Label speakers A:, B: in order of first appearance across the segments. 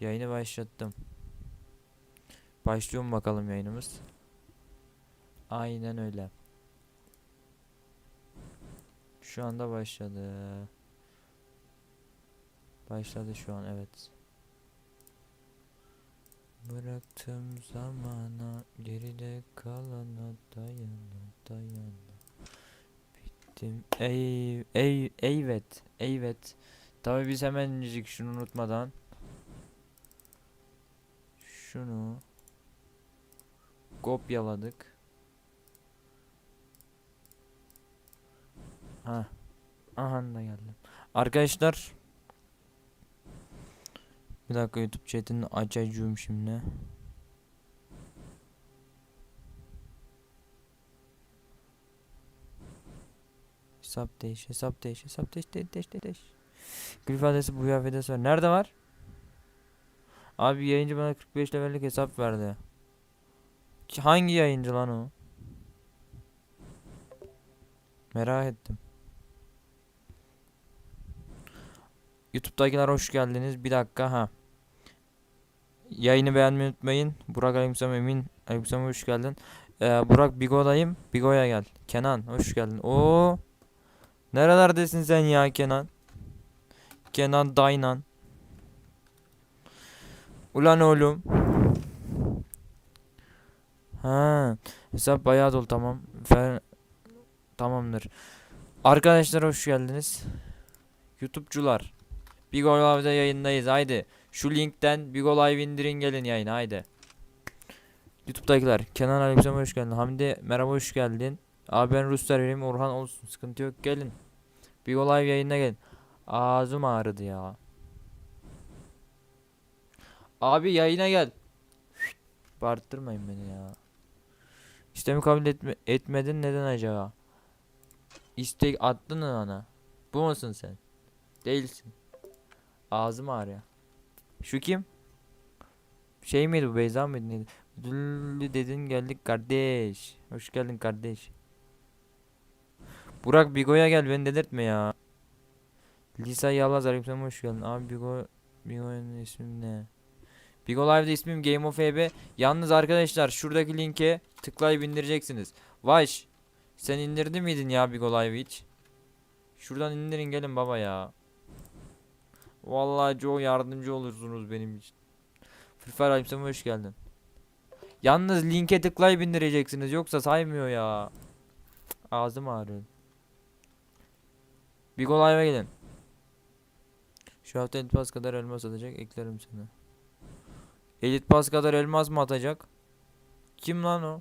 A: Yayını başlattım. Başlıyor mu bakalım yayınımız? Aynen öyle. Şu anda başladı. Başladı şu an evet. Bıraktım zamana geride kalana dayana dayana. Bittim. Ey ey eyvet eyvet. Tabii biz hemencik şunu unutmadan şunu kopyaladık. Ha. Aha da geldim. Arkadaşlar bir dakika YouTube chatini açacağım şimdi. Hesap değiş, hesap değiş, hesap değiş, değiş, değiş, değiş. Grif adresi bu adresi var. Nerede var? Abi yayıncı bana 45 levellik hesap verdi. Hangi yayıncı lan o? Merak ettim. YouTube'dakiler hoş geldiniz. Bir dakika ha. Yayını beğenmeyi unutmayın. Burak Aleykümselam Emin Aleykümselam hoş geldin. Ee, Burak Bigo'dayım. Bigo'ya gel. Kenan hoş geldin. Oo. Nerelerdesin sen ya Kenan? Kenan Daynan. Ulan oğlum. Ha, hesap bayağı dolu tamam. Fer Tamamdır. Arkadaşlar hoş geldiniz. YouTube'cular. Bigo Live'da yayındayız. Haydi. Şu linkten Bigo Live indirin gelin yayına. Haydi. YouTube'dakiler. Kenan Aleykümselam hoş geldin. Hamdi merhaba hoş geldin. Abi ben Rus serveriyim. Orhan olsun. Sıkıntı yok. Gelin. Bigo Live yayına gelin. Ağzım ağrıdı ya. Abi yayına gel. Bağırttırmayın beni ya. İstemi kabul etme, etmedin neden acaba? İstek attın mı bana? Bu musun sen? Değilsin. Ağzım ağrıyor. Şu kim? Şey miydi bu Beyza mıydı neydi? Düllü dedin geldik kardeş. Hoş geldin kardeş. Burak Bigo'ya gel beni delirtme ya. Lisa Yalaz Aleykümselam hoş geldin. Abi Bigo Bigo'nun ismi ne? Bigo Live'da ismim Game of EB. Yalnız arkadaşlar şuradaki linke tıklayıp indireceksiniz. Vaş sen indirdin miydin ya Bigo Live hiç? Şuradan indirin gelin baba ya. Vallahi çok yardımcı olursunuz benim için. Fire Aleykümselam hoş geldin. Yalnız linke tıklayıp indireceksiniz yoksa saymıyor ya. Ağzım ağrıyor. Bigo Live'a gelin. Şu hafta Pass kadar elmas atacak eklerim seni. Elite Pass kadar elmas mı atacak? Kim lan o?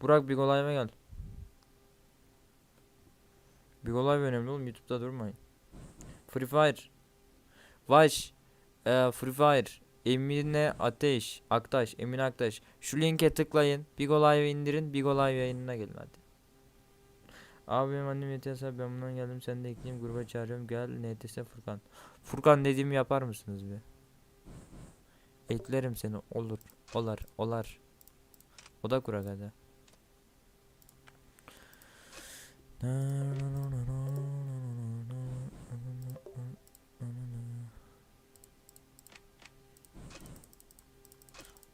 A: Burak Bigo Live'a gel. Bigo Live önemli oğlum YouTube'da durmayın. Free Fire. Vaş. Ee, Free Fire. Emine Ateş. Aktaş. Emin Aktaş. Şu linke tıklayın. Bigo Live indirin. Bigo Live yayınına gelin hadi. Abi benim annem YTS ben bundan geldim sen de ekleyeyim gruba çağırıyorum gel NTS Furkan. Furkan dediğimi yapar mısınız bir? Eklerim seni olur olar olar. O da kurak hadi.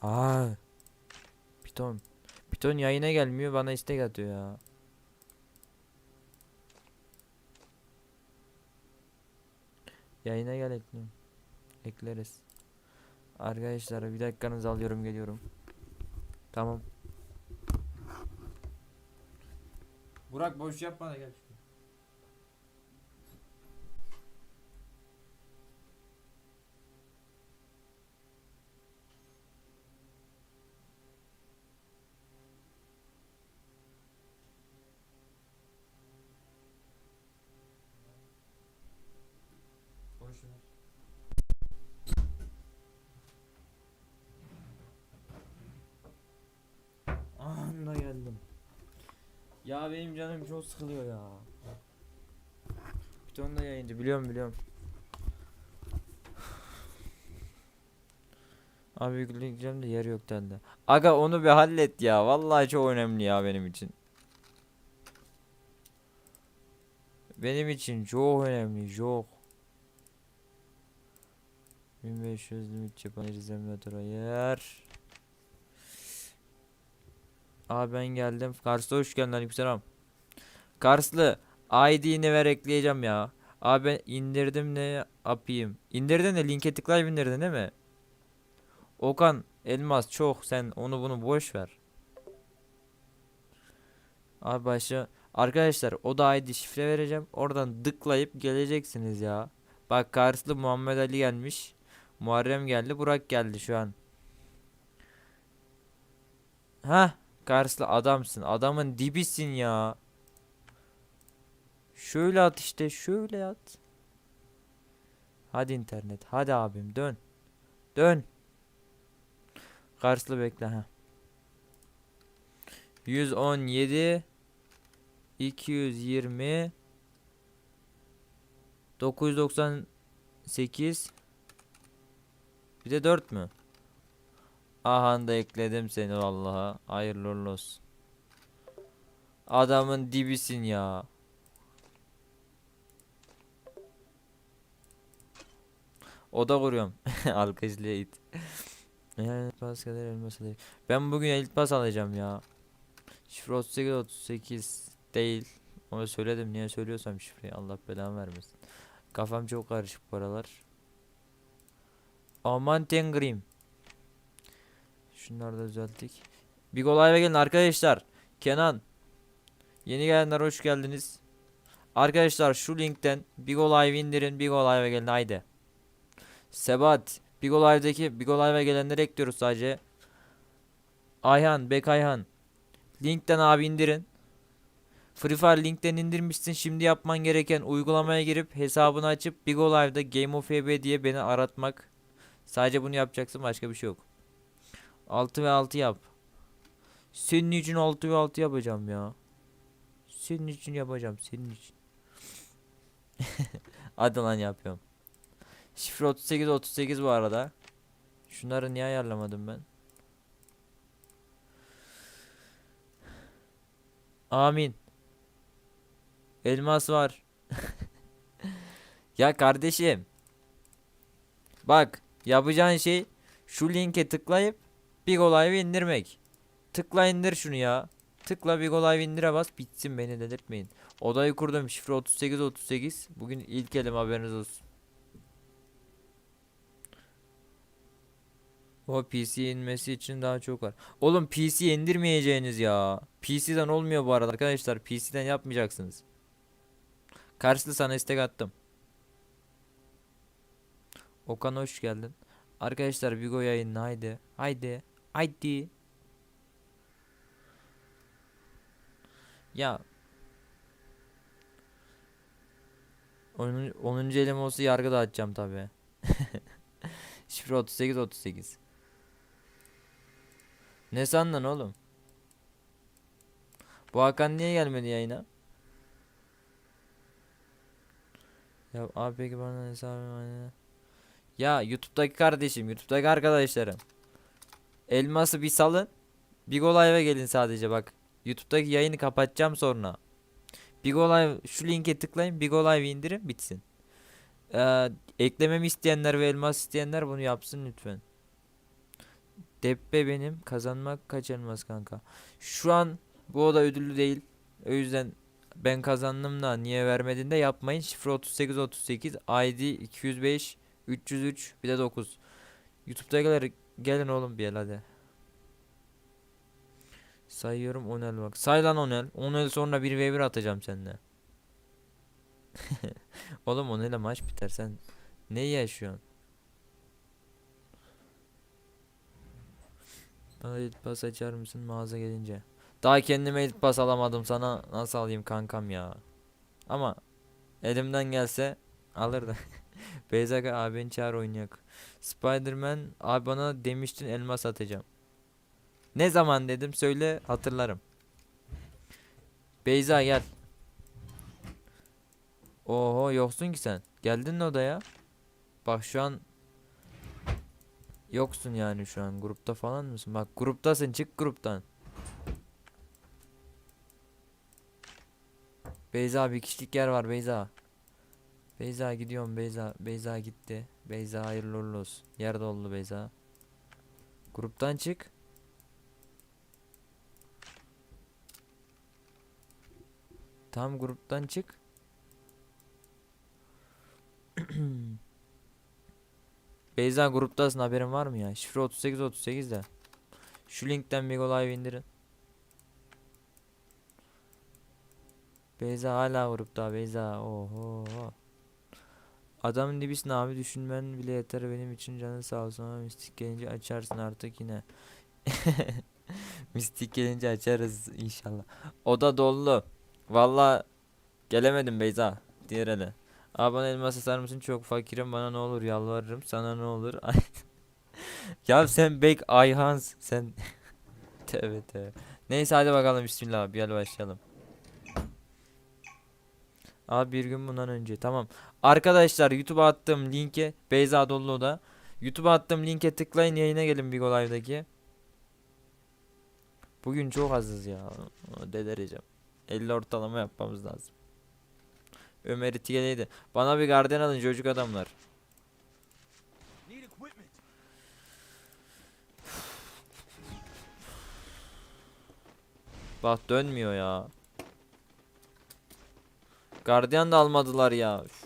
A: Aa. Piton. Piton yayına gelmiyor bana istek atıyor ya. Yayına gel ekliyorum. Ekleriz. Arkadaşlar bir dakikanızı alıyorum geliyorum. Tamam. Burak boş yapma da gel. Ya benim canım çok sıkılıyor ya. Ton da yayıncı biliyorum biliyorum. Abi yükleyeceğim de yer yok dendi. Aga onu bir hallet ya. Vallahi çok önemli ya benim için. benim için çok önemli çok. 1500 limit yapan izlemiyordur hayır. Abi ben geldim. Kars'ta hoş geldin aleykümselam. Karslı ID'ni ver ekleyeceğim ya. Abi indirdim ne yapayım? İndirdin de linke tıklayıp indirdin değil mi? Okan elmas çok sen onu bunu boş ver. Abi başla. Arkadaşlar o da ID şifre vereceğim. Oradan tıklayıp geleceksiniz ya. Bak Karslı Muhammed Ali gelmiş. Muharrem geldi. Burak geldi şu an. Ha, Karslı adamsın. Adamın dibisin ya. Şöyle at işte. Şöyle at. Hadi internet. Hadi abim dön. Dön. Karslı bekle ha. 117 220 998 Bir de 4 mü? Aha da ekledim seni vallaha. Hayırlı uğurlu olsun. Adamın dibisin ya. Oda kuruyorum. Alkışlı it. Pas kadar elmas alayım. Ben bugün elit pas alacağım ya. Şifre 38 38 değil. Onu söyledim niye söylüyorsam şifreyi Allah belamı vermesin. Kafam çok karışık bu aralar. Aman tengrim. Şunları da düzelttik. Big Olay'a gelin arkadaşlar. Kenan. Yeni gelenler hoş geldiniz. Arkadaşlar şu linkten Big Live indirin. Big Live'a gelin haydi. Sebat. Big Live'daki Big Live'a gelenleri ekliyoruz sadece. Ayhan, Bek Ayhan. Linkten abi indirin. Free Fire linkten indirmişsin. Şimdi yapman gereken uygulamaya girip hesabını açıp Big Live'da Game of EB diye beni aratmak. Sadece bunu yapacaksın başka bir şey yok. 6 ve 6 yap. Senin için 6 ve 6 yapacağım ya. Senin için yapacağım senin için. Hadi lan yapıyorum. Şifre 38 38 bu arada. Şunları niye ayarlamadım ben? Amin. Elmas var. ya kardeşim. Bak yapacağın şey şu linke tıklayıp Big Live indirmek. Tıkla indir şunu ya. Tıkla Big Live indire bas bitsin beni delirtmeyin. Odayı kurdum şifre 38 38. Bugün ilk elim haberiniz olsun. O PC inmesi için daha çok var. Oğlum PC indirmeyeceğiniz ya. PC'den olmuyor bu arada arkadaşlar. PC'den yapmayacaksınız. Karşılı sana istek attım. Okan hoş geldin. Arkadaşlar Bigo yayınına haydi. Haydi. Haydi. Ya. 10. 10. elim olsa yargı dağıtacağım tabi. Şifre 38 38. Ne sandın oğlum? Bu Hakan niye gelmedi yayına? Ya abi peki bana hesabım Ya YouTube'daki kardeşim, YouTube'daki arkadaşlarım. Elması bir salın. Big Live'a gelin sadece bak. YouTube'daki yayını kapatacağım sonra. Big Live şu linke tıklayın. Big Live indirin bitsin. Ee, eklememi isteyenler ve elmas isteyenler bunu yapsın lütfen. Debbe benim kazanmak kaç elmas kanka. Şu an bu oda ödüllü değil. O yüzden ben kazandım da niye vermedin de yapmayın. Şifre 38 38 ID 205 303 bir de 9. YouTube'dakiler gelin oğlum bir el hadi. Sayıyorum Onel bak. Say lan Onel. Onel sonra 1v1 atacağım seninle. Oğlum Onel'e maç biter sen. Ne yaşıyorsun? Bana elit pas açar mısın mağaza gelince? Daha kendime elit pas alamadım sana nasıl alayım kankam ya. Ama elimden gelse alırdı. Beyzaka abini çağır oynayak. Spiderman abi bana demiştin elmas atacağım. Ne zaman dedim söyle hatırlarım. Beyza gel. Oho yoksun ki sen. Geldin odaya? Bak şu an yoksun yani şu an grupta falan mısın? Bak gruptasın çık gruptan. Beyza bir kişilik yer var Beyza. Beyza gidiyorum Beyza. Beyza gitti. Beyza hayırlı uğurlu olsun. Yer doldu Beyza. Gruptan çık. Tam gruptan çık. Beyza gruptasın haberin var mı ya? Şifre 38 38 de. Şu linkten bir Live indirin. Beyza hala grupta Beyza. Oho. Adamın dibisin abi düşünmen bile yeter benim için canın sağ olsun ama mistik gelince açarsın artık yine. mistik gelince açarız inşallah. Oda dolu. Valla gelemedim Beyza. Diğer ele. Abi bana elma satar mısın? Çok fakirim bana ne olur yalvarırım. Sana ne olur? Ya sen Bek Ayhans sen. tövbe tövbe. Neyse hadi bakalım bismillah abi gel başlayalım. Abi bir gün bundan önce tamam. Arkadaşlar YouTube'a attığım linke Beyza Dollu'da YouTube'a attığım linke tıklayın yayına gelin Bigo Live'daki. Bugün çok azız ya. Delereceğim. 50 ortalama yapmamız lazım. Ömer İtigeliydi. Bana bir garden alın çocuk adamlar. Bak dönmüyor ya. Gardiyan da almadılar ya. Üf.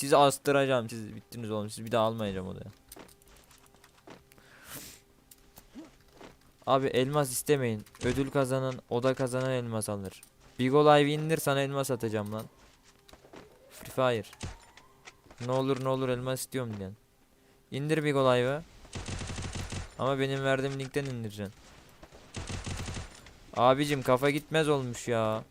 A: Sizi astıracağım. Siz bittiniz oğlum. Sizi bir daha almayacağım odaya. Abi elmas istemeyin. Ödül kazanan, oda kazanan elmas alır. Bigo Live indir sana elmas atacağım lan. Free Fire. Ne olur ne olur elmas istiyorum diyen. İndir Bigo Live'ı. Ama benim verdiğim linkten indireceksin. Abicim kafa gitmez olmuş ya.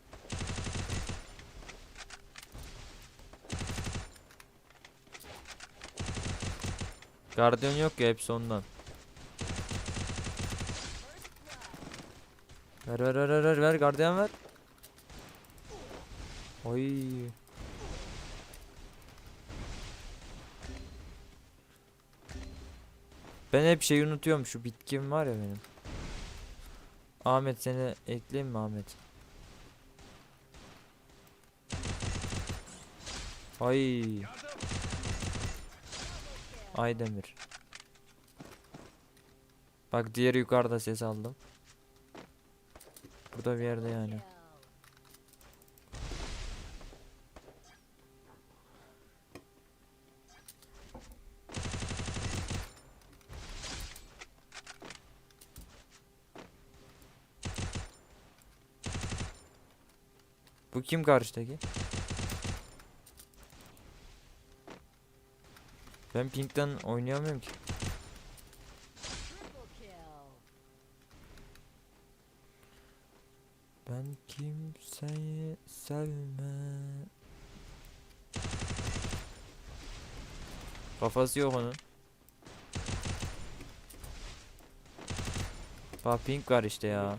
A: Gardiyan yok ya hepsi ondan. Ver ver ver ver ver ver gardiyan ver. Oy. Ben hep şeyi unutuyorum şu bitkim var ya benim. Ahmet seni ekleyeyim mi Ahmet? Ay. Aydemir. Bak diğeri yukarıda ses aldım. Burada bir yerde yani. Bu kim karşıdaki? Ben Pink'ten oynayamıyorum ki. Ben kimseyi sevmem. Kafası yok onun. Bak pink var işte ya.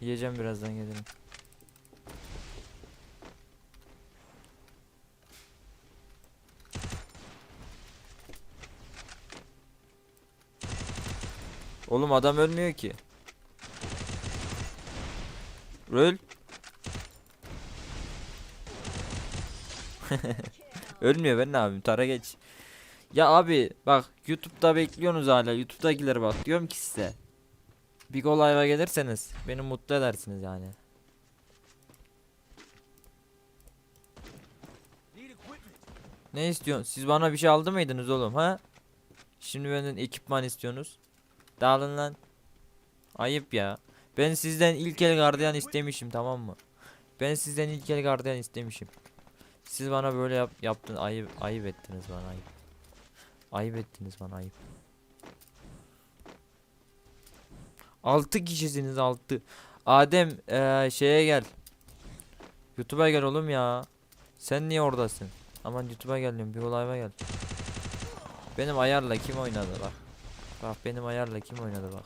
A: Yiyeceğim birazdan gelirim. Oğlum adam ölmüyor ki. Öl. Ölmüyor ben ne yapayım tara geç. Ya abi bak YouTube'da bekliyorsunuz hala YouTube'dakileri bak diyorum ki size. Bir gol live'a gelirseniz beni mutlu edersiniz yani. Ne istiyorsun? Siz bana bir şey aldı mıydınız oğlum ha? Şimdi benden ekipman istiyorsunuz. Dağılın lan. Ayıp ya. Ben sizden ilk el gardiyan istemişim tamam mı? Ben sizden ilk el gardiyan istemişim. Siz bana böyle yap yaptın ayıp ayıp ettiniz bana ayıp. Ayıp ettiniz bana ayıp. 6 kişisiniz 6. Adem eee, şeye gel. YouTube'a gel oğlum ya. Sen niye oradasın? Aman YouTube'a geldim bir olayma gel. Benim ayarla kim oynadı bak. Bak benim ayarla kim oynadı bak.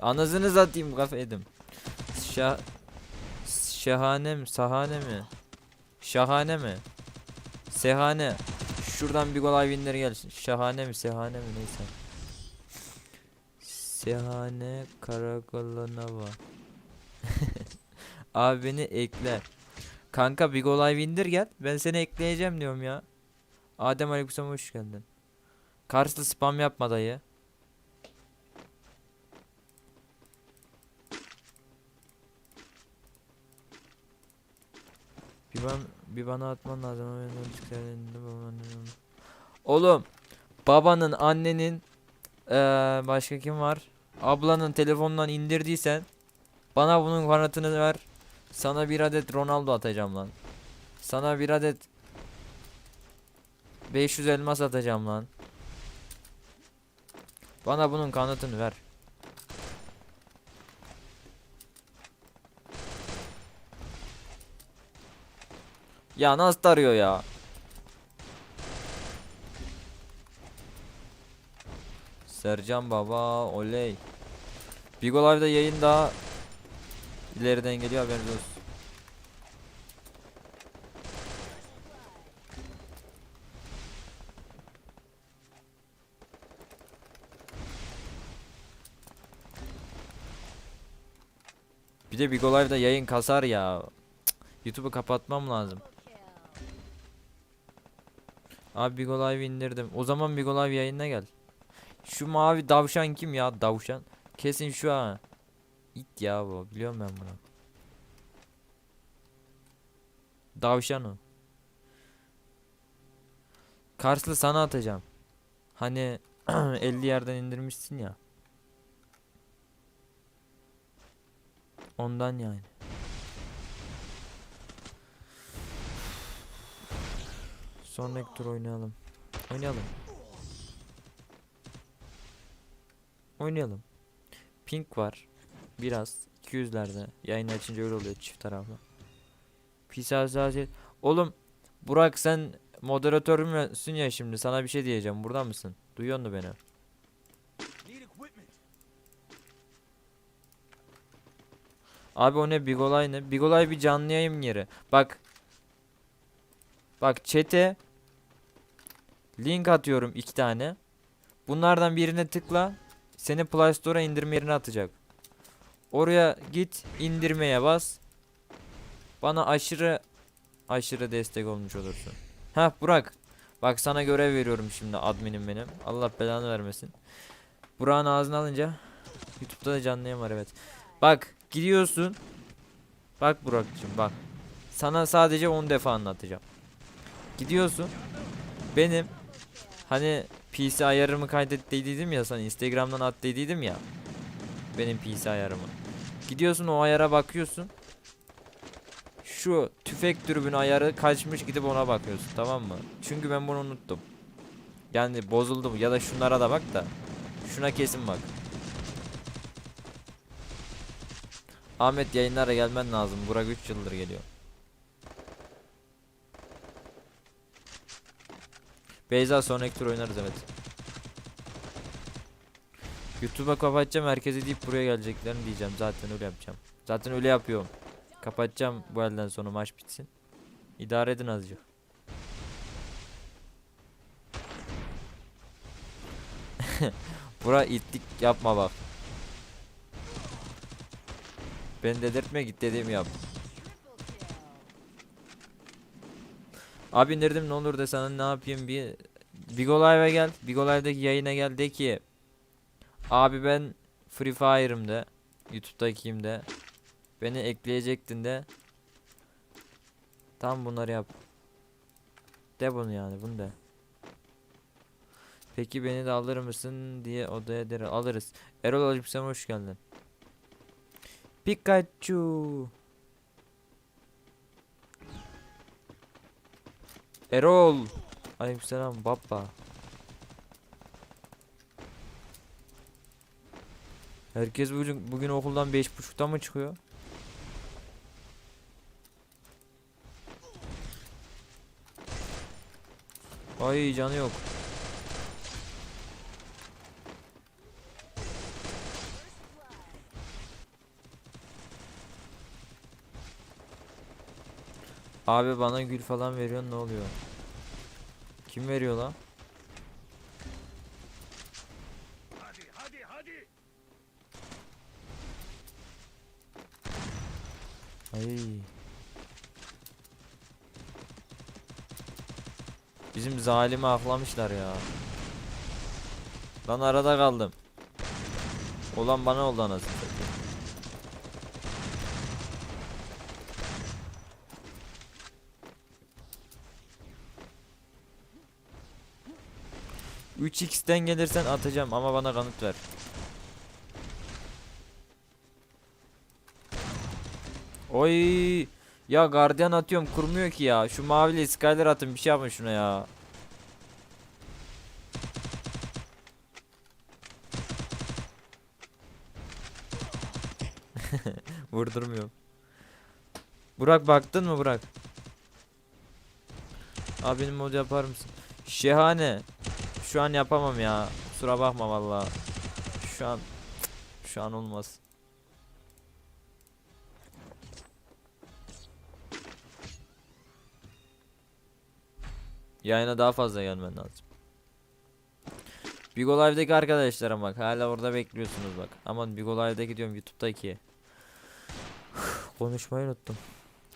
A: Anasını satayım kafedim. Şah Şahane mi? Sahane mi? Şahane mi? Sehane. Şuradan bir gol winner gelsin. Şahane mi? Sehane mi? Neyse. Sehane karakoluna var. Abi beni ekle. Kanka Big Live indir gel. Ben seni ekleyeceğim diyorum ya. Adem Aleykümselam hoş geldin. Karslı spam yapma dayı. Bir, ban, bir bana atman lazım Oğlum babanın annenin eee, başka kim var? Ablanın telefonundan indirdiysen bana bunun kanıtını ver. Sana bir adet Ronaldo atacağım lan. Sana bir adet 500 elmas atacağım lan. Bana bunun kanıtını ver. Ya nasıl tarıyor ya? Sercan baba oley. Bigo Live'da yayın daha ileriden geliyor haberiniz olsun. Bir de Bigo Live'da yayın kasar ya. YouTube'u kapatmam lazım. Abi Bigo Live indirdim. O zaman Bigo Live yayınına gel. Şu mavi davşan kim ya? Davşan. Kesin şu ha. İt ya bu. Biliyorum ben bunu. Davşan o. Karslı sana atacağım. Hani 50 yerden indirmişsin ya. Ondan yani. Sonraki tur oynayalım. Oynayalım. Oynayalım. Pink var. Biraz. 200'lerde. Yayın açınca öyle oluyor çift taraflı. PC sadece... Oğlum Burak sen moderatör müsün ya şimdi? Sana bir şey diyeceğim. Burada mısın? Duyuyor musun beni? Abi o ne Bigolay ne? Bigolay bir canlı yayın yeri. Bak. Bak chat'e link atıyorum iki tane. Bunlardan birine tıkla. Seni Play Store'a indirme yerine atacak. Oraya git indirmeye bas. Bana aşırı aşırı destek olmuş olursun. Ha Burak. Bak sana görev veriyorum şimdi adminim benim. Allah belanı vermesin. Burak'ın ağzını alınca YouTube'da da canlı var evet. Bak gidiyorsun. Bak Burak'cığım bak. Sana sadece 10 defa anlatacağım. Gidiyorsun. Benim hani PC ayarımı kaydet dediydim ya sana Instagram'dan at dediydim ya. Benim PC ayarımı. Gidiyorsun o ayara bakıyorsun. Şu tüfek dürbün ayarı kaçmış gidip ona bakıyorsun tamam mı? Çünkü ben bunu unuttum. Yani bozuldu bu ya da şunlara da bak da. Şuna kesin bak. Ahmet yayınlara gelmen lazım. Burak 3 yıldır geliyor. Beyza sonraki tur oynarız evet. YouTube'a kapatacağım herkese deyip buraya geleceklerini diyeceğim. Zaten öyle yapacağım. Zaten öyle yapıyorum. Kapatacağım bu elden sonra maç bitsin. İdare edin azıcık. Bura itlik yapma bak. Beni delirtme git dediğimi yap. Abi indirdim ne olur de sana ne yapayım bir Bigo Live'e gel. Bigo Live'deki yayına gel de ki Abi ben Free Fire'ım de YouTube'dakiyim de Beni ekleyecektin de Tam bunları yap. De bunu yani bunu de. Peki beni de alır mısın diye odaya der alırız. Erol Aleykümselam hoş geldin. Pikachu. Erol. Aleykümselam baba. Herkes bugün bugün okuldan beş buçukta mı çıkıyor? Ay canı yok. Abi bana gül falan veriyor ne oluyor? Kim veriyor lan? Ay. Bizim zalimi aklamışlar ya. Lan arada kaldım. Olan bana oldu anasını. Üç x'ten gelirsen atacağım ama bana kanıt ver. Oy ya gardiyan atıyorum kurmuyor ki ya. Şu mavili skyler atın bir şey yapın şuna ya. Vurdurmuyorum. Burak baktın mı Burak? Abi benim mod yapar mısın? Şehane. Şu an yapamam ya. Kusura bakma vallahi. Şu an şu an olmaz. Yayına daha fazla gelmen lazım. Bigo Live'deki arkadaşlarım bak hala orada bekliyorsunuz bak. Aman Bigo Live'deki diyorum YouTube'daki. Konuşmayı unuttum.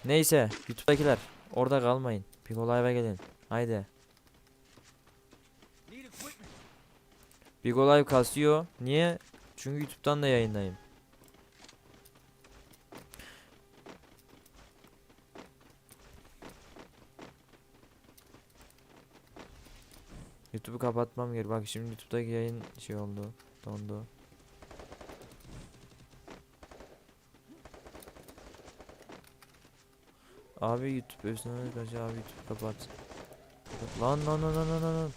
A: Neyse YouTube'dakiler orada kalmayın. Live'a gelin. Haydi. Bigo Live kasıyor. Niye? Çünkü YouTube'dan da yayındayım. YouTube'u kapatmam gerek. Bak şimdi YouTube'daki yayın şey oldu. Dondu. Abi YouTube özüne kaç abi YouTube kapat. Lan lan lan lan lan, lan.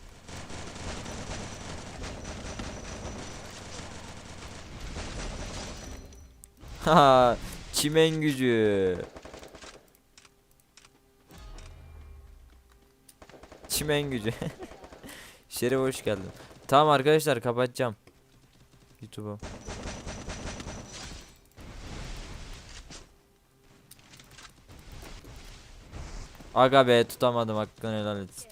A: Ha, çimen gücü. Çimen gücü. Şerif hoş geldin. Tamam arkadaşlar kapatacağım. YouTube'u. Aga be tutamadım hakkını helal et.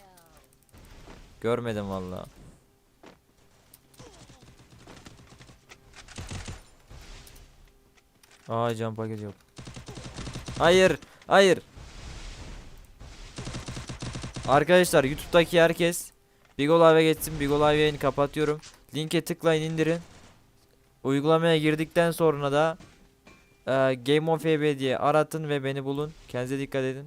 A: Görmedim valla. Aa can paket yok. Hayır, hayır. Arkadaşlar YouTube'daki herkes Bigo Live'e geçsin. Yayını kapatıyorum. Linke tıklayın indirin. Uygulamaya girdikten sonra da e, Game of EB diye aratın ve beni bulun. Kendinize dikkat edin.